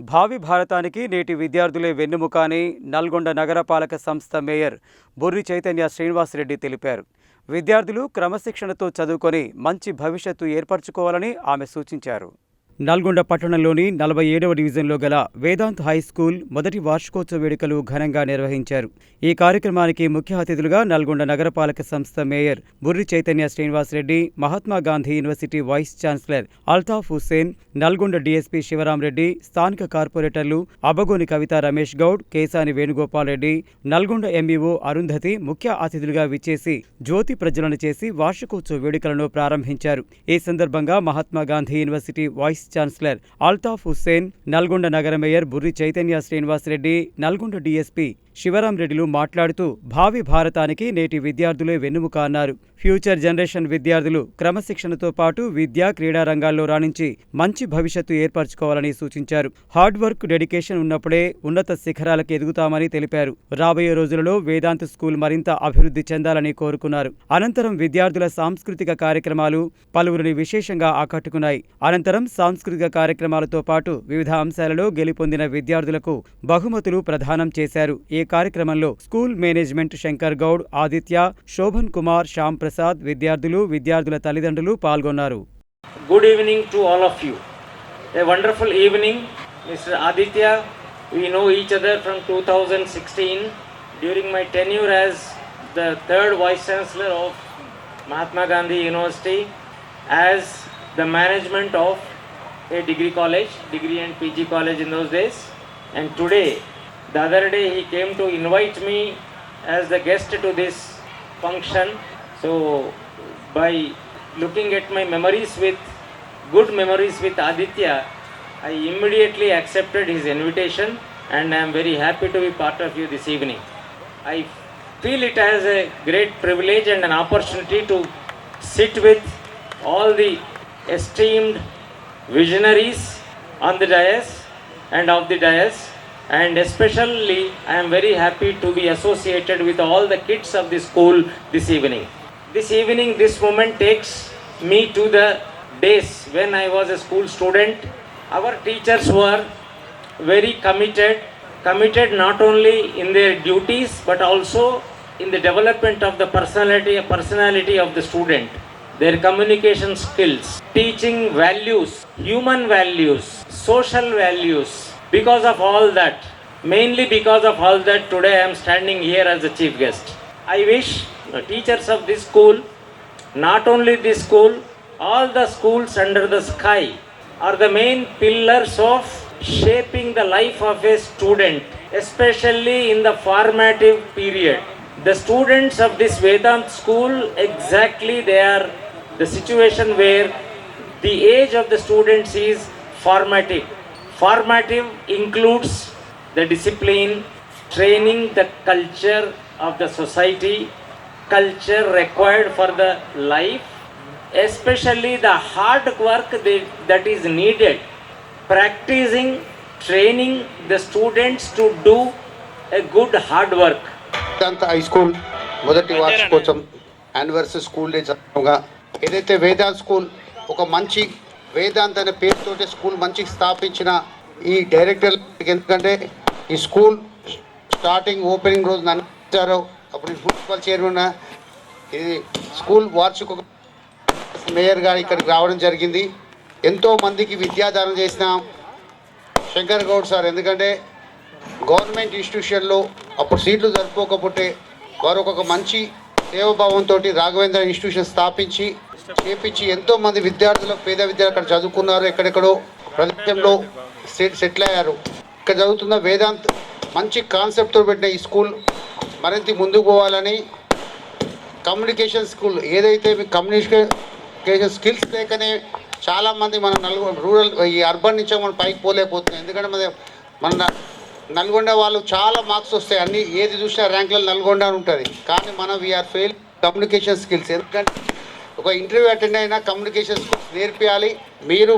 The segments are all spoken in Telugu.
భావి భారతానికి నేటి విద్యార్థులే వెన్నెముక అని నల్గొండ నగరపాలక సంస్థ మేయర్ బొర్రి చైతన్య శ్రీనివాసరెడ్డి తెలిపారు. విద్యార్థులు క్రమశిక్షణతో చదువుకొని మంచి భవిష్యత్తు ఏర్పరచుకోవాలని ఆమె సూచించారు. నల్గొండ పట్టణంలోని నలభై ఏడవ డివిజన్లో గల వేదాంత్ హై స్కూల్ మొదటి వార్షికోత్సవ వేడుకలు ఘనంగా నిర్వహించారు. ఈ కార్యక్రమానికి ముఖ్య అతిథులుగా నల్గొండ నగరపాలక సంస్థ mayor Burri Chaitanya Srinivasa Reddy Mahatma Gandhi university vice chancellor Altaf Hussain Nalgonda DSP Sivarama Reddy స్థానిక కార్పొరేటర్లు అబగోని కవిత రమేష్ గౌడ్ కేసాని వేణుగోపాల్ రెడ్డి నల్గొండ ఎంఈఓ అరుంధతి ముఖ్య అతిథులుగా విచ్చేసి జ్యోతి ప్రజ్వలన చేసి వార్షికోత్సవ వేడుకలను ప్రారంభించారు. ఈ సందర్భంగా Mahatma Gandhi university vice chancellor Altaf Hussain Nalgonda నగర మేయర్ బుర్రి చైతన్య శ్రీనివాసరెడ్డి నల్గొండ డీఎస్పీ శివరాం రెడ్డిలు మాట్లాడుతూ భావి భారతానికి నేటి విద్యార్థులే వెన్నుముక అన్నారు. ఫ్యూచర్ జనరేషన్ విద్యార్థులు క్రమశిక్షణతో పాటు విద్యా క్రీడా రంగాల్లో రాణించి మంచి భవిష్యత్తు ఏర్పరచుకోవాలని సూచించారు. హార్డ్ వర్క్ డెడికేషన్ ఉన్నప్పుడే ఉన్నత శిఖరాలకు ఎదుగుతామని తెలిపారు. రాబోయే రోజులలో వేదాంత్ స్కూల్ మరింత అభివృద్ధి చెందాలని కోరుకున్నారు. అనంతరం విద్యార్థుల సాంస్కృతిక కార్యక్రమాలు పలువురిని విశేషంగా ఆకట్టుకున్నాయి. అనంతరం సాంస్కృతిక కార్యక్రమాలతో పాటు వివిధ అంశాలలో గెలుపొందిన విద్యార్థులకు బహుమతులు ప్రదానం చేశారు. ఈ ఈ కార్యక్రమంలో స్కూల్ మేనేజ్మెంట్ శంకర్ గౌడ్ ఆదిత్య శోభన్ కుమార్ శ్యామ్ ప్రసాద్ విద్యార్థులు విద్యార్థుల తల్లిదండ్రులు పాల్గొన్నారు. Good evening to all of you a wonderful evening mister Aditya we know each other from two thousand sixteen during my tenure as the third vice chancellor of Mahatma Gandhi university as the management of a degree college degree and PG college in those days and today the other day, he came to invite me as the guest to this function. So, by looking at my memories with good memories with Aditya, I immediately accepted his invitation and I am very happy to be part of you this evening. I feel it as a great privilege and an opportunity to sit with all the esteemed visionaries on the dais and of the dais and especially I am very happy to be associated with all the kids of the school this evening. This evening, this moment takes me to the days when I was a school student. Our teachers were very committed, committed not only in their duties but also in the development of the personality, personality of the student, their communication skills, teaching values, human values, social values. Because of all that, mainly because of all that, today I am standing here as the chief guest. I wish the teachers of this school, not only this school, all the schools under the sky are the main pillars of shaping the life of a student, especially in the formative period. The students of this Vedant school, exactly they are the situation where the age of the students is formative. Formative includes the discipline, training the culture of the society, culture required for the life, especially the hard work that, that is needed, practicing, training the students to do a good hard work. Vedanta high school మొదటి వార్షికోత్సవం యానివర్సరీ స్కూల్ డే సందర్భంగా ఏదైతే వేదాంత్ స్కూల్ ఒక మంచి వేదాంత్ అనే పేరుతోటి స్కూల్ మంచి స్థాపించిన ఈ డైరెక్టర్ ఎందుకంటే ఈ స్కూల్ స్టార్టింగ్ ఓపెనింగ్ రోజు నన్ను అప్పుడు మున్సిపల్ చైర్మన్ ఇది స్కూల్ వార్షిక మేయర్ గారు ఇక్కడికి రావడం జరిగింది. ఎంతో మందికి విద్యాదానం చేసిన శంకర్ గౌడ్ సార్. ఎందుకంటే గవర్నమెంట్ ఇన్స్టిట్యూషన్లో అప్పుడు సీట్లు జరుపుకోకపోతే వారు ఒక మంచి సేవభావంతో రాఘవేంద్ర ఇన్స్టిట్యూషన్ స్థాపించి చేపించి ఎంతో మంది విద్యార్థులు పేద విద్యార్థులు అక్కడ చదువుకున్నారు. ఎక్కడెక్కడో ప్రదేశంలో సెట్ సెటిల్ అయ్యారు. ఇక్కడ చదువుతున్న వేదాంత్ మంచి కాన్సెప్ట్తో పెట్టిన ఈ స్కూల్ మరింత ముందుకు పోవాలని కమ్యూనికేషన్ స్కూల్ ఏదైతే మీ కమ్యూనికేషన్ స్కిల్స్ లేకనే చాలామంది మన నల్గొండ రూరల్ ఈ అర్బన్ నుంచి మనం పైకి పోలేకపోతున్నాం ఎందుకంటే మన మన నల్గొండ వాళ్ళు చాలా మార్క్స్ వస్తాయి. అన్ని ఏది చూసినా ర్యాంకులలో నల్గొండ అని ఉంటుంది. కానీ మనం వీఆర్ ఫెయిల్ కమ్యూనికేషన్ స్కిల్స్. ఎందుకంటే ఒక ఇంటర్వ్యూ అటెండ్ అయినా కమ్యూనికేషన్ స్కిల్స్ నేర్పియాలి. మీరు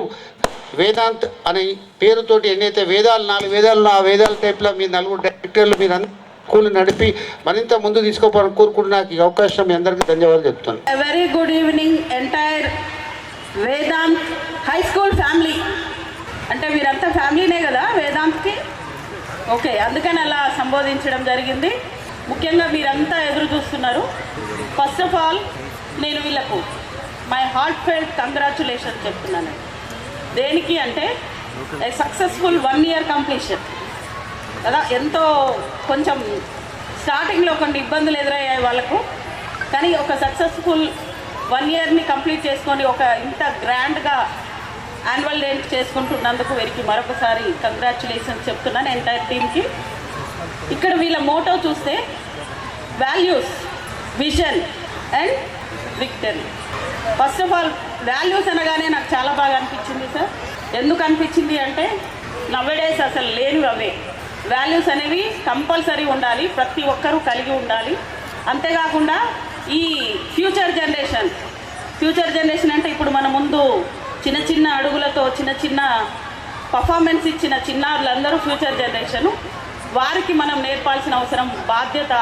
వేదాంత్ అనే పేరుతోటి ఎన్నైతే వేదాలు నాలుగు వేదాలు ఆ వేదాల టైప్లో మీ నలుగురు డైరెక్టర్లు మీరు అందరూ స్కూల్ నడిపి మరింత ముందు తీసుకోవాలని కోరుకుంటున్న నాకు ఈ అవకాశం మీ అందరికీ ధన్యవాదాలు చెప్తాను very good evening entire Vedant high school family అంటే మీరంతా ఫ్యామిలీనే కదా వేదాంత్కి? ఓకే అందుకని అలా సంబోధించడం జరిగింది. ముఖ్యంగా మీరంతా ఎదురు చూస్తున్నారు. ఫస్ట్ ఆఫ్ ఆల్ నేను వీళ్ళకు మై హార్ట్ ఫెల్ట్ కంగ్రాచులేషన్ చెప్తున్నాను. దేనికి అంటే సక్సెస్ఫుల్ వన్ ఇయర్ కంప్లీషన్ కదా ఎంతో కొంచెం స్టార్టింగ్లో కొన్ని ఇబ్బందులు ఎదురయ్యాయి వాళ్ళకు. కానీ ఒక సక్సెస్ఫుల్ వన్ ఇయర్ని కంప్లీట్ చేసుకొని ఒక ఇంత గ్రాండ్గా యాన్యువల్ డే చేసుకుంటున్నందుకు వీరికి మరొకసారి కంగ్రాచులేషన్స్ చెప్తున్నాను ఎంటైర్ టీమ్కి ఇక్కడ వీళ్ళ మోటో చూస్తే values vision and victory first of all values అనగానే నాకు చాలా బాగా అనిపించింది సార్ ఎందుకు అనిపించింది అంటే నవ్వడేస్ అసలు లేనివి అవే. వాల్యూస్ అనేవి కంపల్సరీ ఉండాలి ప్రతి ఒక్కరూ కలిగి ఉండాలి. అంతేకాకుండా ఈ ఫ్యూచర్ జనరేషన్ ఫ్యూచర్ జనరేషన్ అంటే ఇప్పుడు మన ముందు చిన్న చిన్న అడుగులతో చిన్న చిన్న పర్ఫార్మెన్స్ ఇచ్చిన చిన్నారులందరూ ఫ్యూచర్ జనరేషను వారికి మనం నేర్పాల్సిన అవసరం బాధ్యత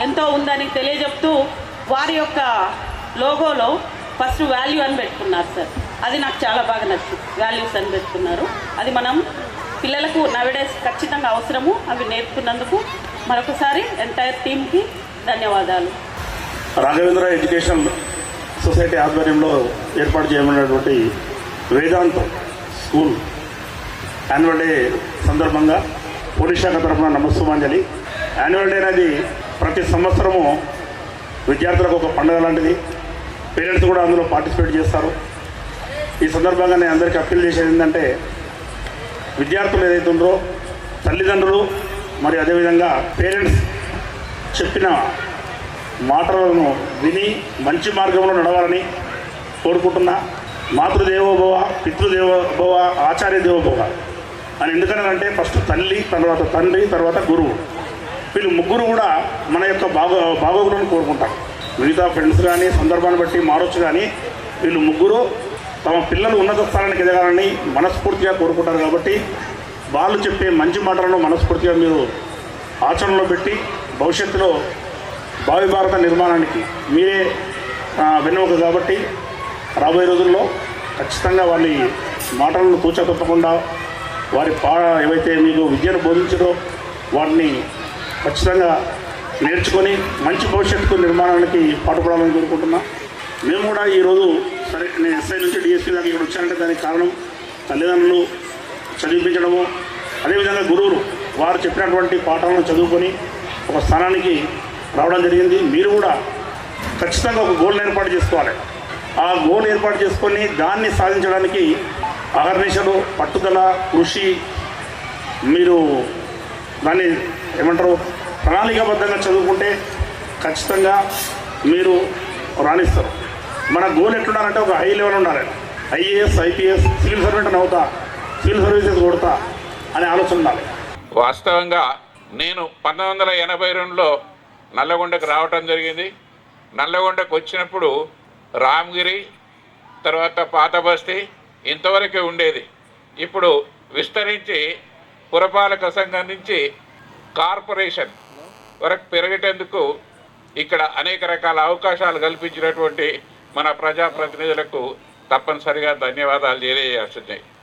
ఎంతో ఉందని తెలియజెప్తూ వారి యొక్క లోగోలో ఫస్ట్ వాల్యూ అని పెట్టుకున్నారు సార్. అది నాకు చాలా బాగా నచ్చింది. వాల్యూస్ అని పెట్టుకున్నారు. అది మనం పిల్లలకు నవిడేస్ ఖచ్చితంగా అవసరము. అవి నేర్పుతున్నందుకు మరొకసారి ఎంటైర్ టీంకి ధన్యవాదాలు. రాఘవేంద్ర ఎడ్యుకేషన్ సొసైటీ ఆధ్వర్యంలో ఏర్పాటు చేయబడినటువంటి వేదాంత్ స్కూల్ యాన్యువల్ డే సందర్భంగా పోలీస్ శాఖ తరఫున నమస్సుమాంజలి. యాన్యువల్ డే అనేది ప్రతి సంవత్సరము విద్యార్థులకు ఒక పండుగ లాంటిది. పేరెంట్స్ కూడా అందులో పార్టిసిపేట్ చేస్తారు. ఈ సందర్భంగా నేను అందరికీ అప్పీల్ చేసేది ఏంటంటే విద్యార్థులు ఏదైతే ఉన్నారో తల్లిదండ్రులు మరి అదేవిధంగా పేరెంట్స్ చెప్పిన మాటలను విని మంచి మార్గంలో నడవాలని కోరుకుంటున్నా. మాతృదేవోభవ పితృదేవోభవ ఆచార్య దేవోభవ అని ఎందుకనంటే ఫస్ట్ తల్లి తర్వాత తండ్రి తర్వాత గురువు. వీళ్ళు ముగ్గురు కూడా మన యొక్క బాగో బాగోగులను కోరుకుంటారు. మిగతా ఫ్రెండ్స్ కానీ సందర్భాన్ని బట్టి మారొచ్చు కానీ వీళ్ళు ముగ్గురు తమ పిల్లలు ఉన్నత స్థానానికి ఎదగాలని మనస్ఫూర్తిగా కోరుకుంటారు కాబట్టి వాళ్ళు చెప్పే మంచి మాటలను మనస్ఫూర్తిగా మీరు ఆచరణలో పెట్టి భవిష్యత్తులో భావి భారత నిర్మాణానికి మీరే ఆ, కాబట్టి రాబోయే రోజుల్లో ఖచ్చితంగా వాళ్ళ మాటలను తూచా వారి పా ఏవైతే మీకు విద్యను బోధించడో వాటిని ఖచ్చితంగా నేర్చుకొని మంచి భవిష్యత్తు నిర్మాణానికి పాటుపడాలని కోరుకుంటున్నా. మేము కూడా ఈరోజు సరే నేను ఎస్ఐ నుంచి డిఎస్పీ దాకా ఇక్కడ వచ్చానంటే దానికి కారణం తల్లిదండ్రులు చదివించడము అదేవిధంగా గురువులు వారు చెప్పినటువంటి పాఠాలను చదువుకొని ఒక స్థానానికి రావడం జరిగింది. మీరు కూడా ఖచ్చితంగా ఒక గోల్ని ఏర్పాటు చేసుకోవాలి. ఆ గోల్ ఏర్పాటు చేసుకొని దాన్ని సాధించడానికి అహర్నిశలు పట్టుదల కృషి మీరు దాన్ని ఏమంటారు ప్రణాళికాబద్ధంగా చదువుకుంటే ఖచ్చితంగా మీరు రాణిస్తారు. మన గోల్ ఎట్లుండాలంటే ఒక హై లెవెల్ ఉండాలి. ఐఏఎస్ ఐపీఎస్ సివిల్ సర్వెంట్ అని అవుతా సివిల్ సర్వీసెస్ కొడతా అనే ఆలోచన ఉండాలి. వాస్తవంగా నేను పంతొమ్మిది వందల ఎనభై రెండులో నల్లగొండకు రావటం జరిగింది. నల్లగొండకు వచ్చినప్పుడు రామగిరి తర్వాత పాత బస్తీ ఇంతవరకే ఉండేది. ఇప్పుడు విస్తరించి పురపాలక సంఘం నుంచి కార్పొరేషన్ వరకు పెరిగేటందుకు ఇక్కడ అనేక రకాల అవకాశాలు కల్పించినటువంటి మన ప్రజాప్రతినిధులకు తప్పనిసరిగా ధన్యవాదాలు తెలియజేస్తున్నాయి.